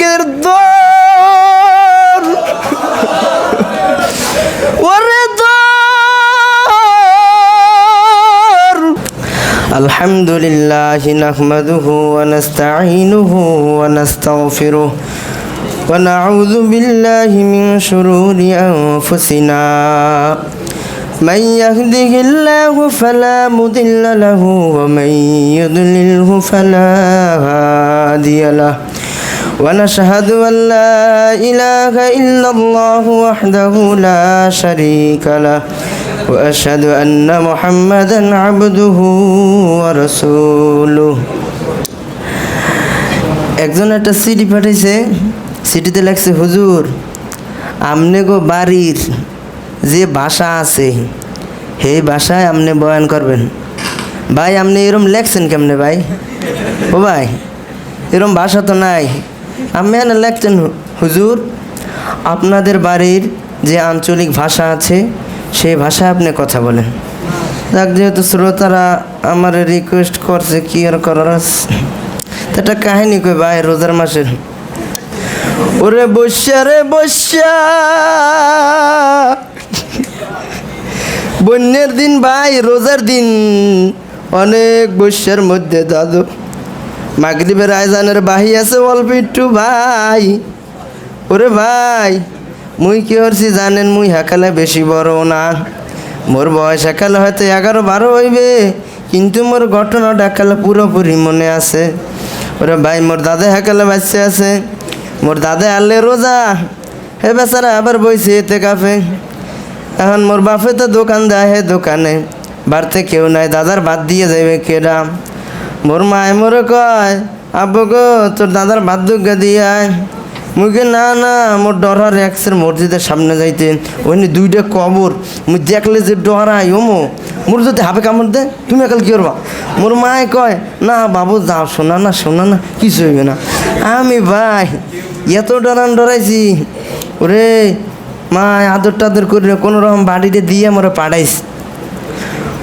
দিকে দৌড় ওরে দৌড় আলহামদুলিল্লাহ নাহমাদুহু ওয়া নাস্তাঈনুহু ওয়া নাস্তাগফিরুহ ونعوذ بالله من شرور أنفسنا من يهده الله فلا مضل له ومن يضلله فلا هادي له ونشهد أن لا إله إلا الله وحده لا شريك له, وأشهد أن محمدا عبده ورسوله. একজন একটা সিটি পাঠিয়েছে সিটিতে লাগছে হুজুর, আমনে গো বাড়ির যে ভাষা আছে, সেই ভাষায় আপনি বয়ান করবেন। ভাই, আপনি এরম লেখছেন কেমনে ভাই? ও ভাই, এরম ভাষা তো নাই। এনে লেখছেন হুজুর, আপনাদের বাড়ির যে আঞ্চলিক ভাষা আছে, সেই ভাষায় আপনি কথা বলেন। যাক, যেহেতু শ্রোতারা আমার রিকোয়েস্ট করছে, কি আর করার একটা কাহিনী কই ভাই, রোজার মাসের। ওরে বসা রে বসা বন্যের দিন ভাই, রোজার দিন। অনেক বস্যার মধ্যে দাদু। মাগরিবের আয়জানের বাহি আছে অল্প একটু ভাই। ওরে ভাই, মুই কি করছি জানেন, মুই হেকালে বেশি বড় না। মোর বয়স একালে হয়তো এগারো বারো হইবে, কিন্তু মোর ঘটনাটা একালে পুরোপুরি মনে আছে। ওরে ভাই, মোর দাদা হেকালে বাচ্চা আছে। মোর দাদা আনলে রোজা। হে বেচারা, আবার বইছে এতে কাফে। এখন মোর বাপে তো দোকান দেয়, হে দোকানে। বাড়তে কেউ নাই, দাদার বাদ দিয়ে যাবে কেডা? মোর মায় মোরে কয়, আব্বু গো, তোর দাদার বাদ দুর্গা দিয়ে আয়। মুখে না না, মোর ডরার একসের মসজিদের সামনে যাইতে ওইনি দুইটা কবর। মুই দেখলে যে ডরাই, ওমো। মোর যদি হাবে কামড় দে তুমি একাল কি করবা? মোর মায় কয়, না, বাবু, যাও, শোনা না শোনা না কিছু হইবে না। আমি, ভাই, এত ডরান ডরাইছি। ওরে মা আদর টাদর করে কোনো রকম বাড়িতে দিয়ে মোরে পাঠাইছি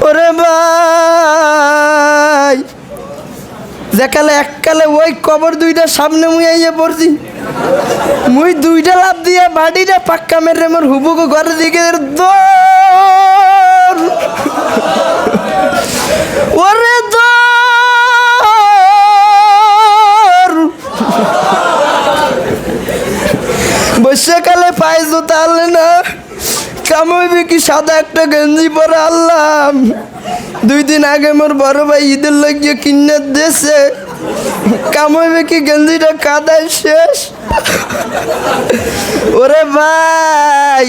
ওরে, ভাই যেকালে এককালে ওই কবর দুইটা সামনে মুই পড়ছি। মুই দুইটা লাভ দিয়ে বাড়িটা পাক্কা মেরে মোর হুবুকু ঘরের দিকে দৌড়। কামাইবে কি সাদা একটা গেঞ্জি পরে আনলাম দুই দিন আগে মোর বড় ভাই ঈদের লাগিয়ে কিনে দেশে কামাইবে কি গেঞ্জিটা কাদায় শেষ? ওরে ভাই,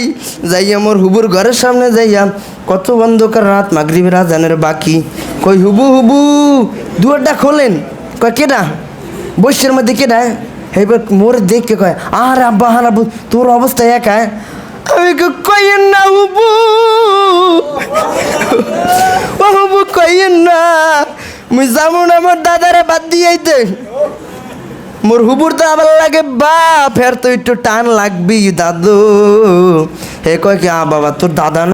যাইয়া মোর হুবুর ঘরের সামনে যাইয়া কত অন্ধকার রাত, মাগরিবের আজানের বাকি। কই হুবু হুবু, দুয়ারটা খোলেন? কয় কেডা? বৈশ্যের মধ্যে কেডা? এবার মোর দেখকে কয়, আর আব্বা হার আব্বু তোর অবস্থা একা আমি কইয়েন না ও হুবু কইয়েন না। মুই যাব না আমার দাদারে বাদ দিয়েইতে মোর হুবুর তো আবার লাগে বাপ, ফের তো একটু টান লাগবি দাদু। হে কয় কি, আ বাবা, তোর দাদা